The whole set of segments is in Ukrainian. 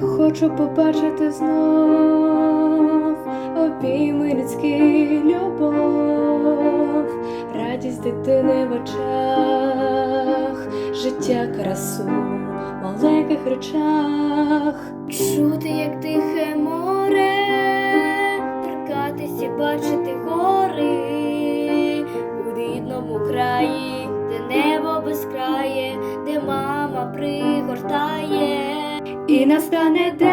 хочу побачити знов обійми людські любов, радість дитини в очах, життя красу в маленьких речах. Чути, як тихе І настане день.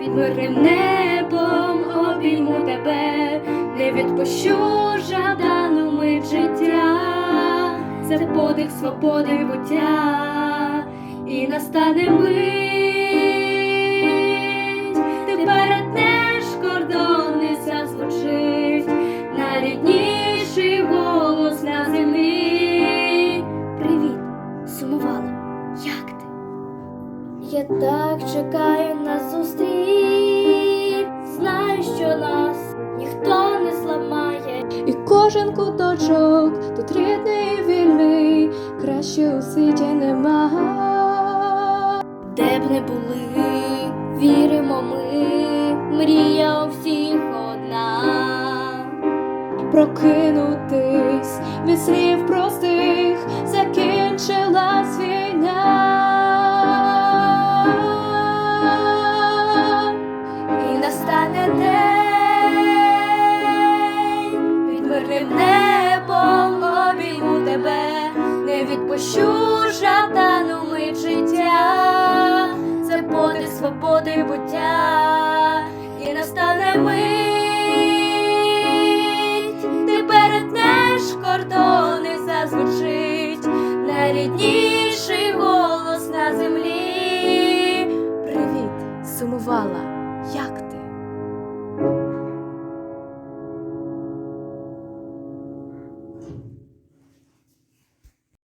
Під мирним небом обійму тебе, не відпущу жадану мить життя, це подих свободи буття, і настане мить, як ти? Я так чекаю на зустріч, знаю, що нас ніхто не зламає. І кожен куточок тут рідний і вільний, краще у світі нема. Де б не були, віримо ми, мрія у всіх одна. Прокинутись від слів простих, відпущу жадану мить життя, це подих свободи буття, і настане мить, ти перетнеш кордон і зазвучить найрідніший голос на землі. Привіт, сумувала.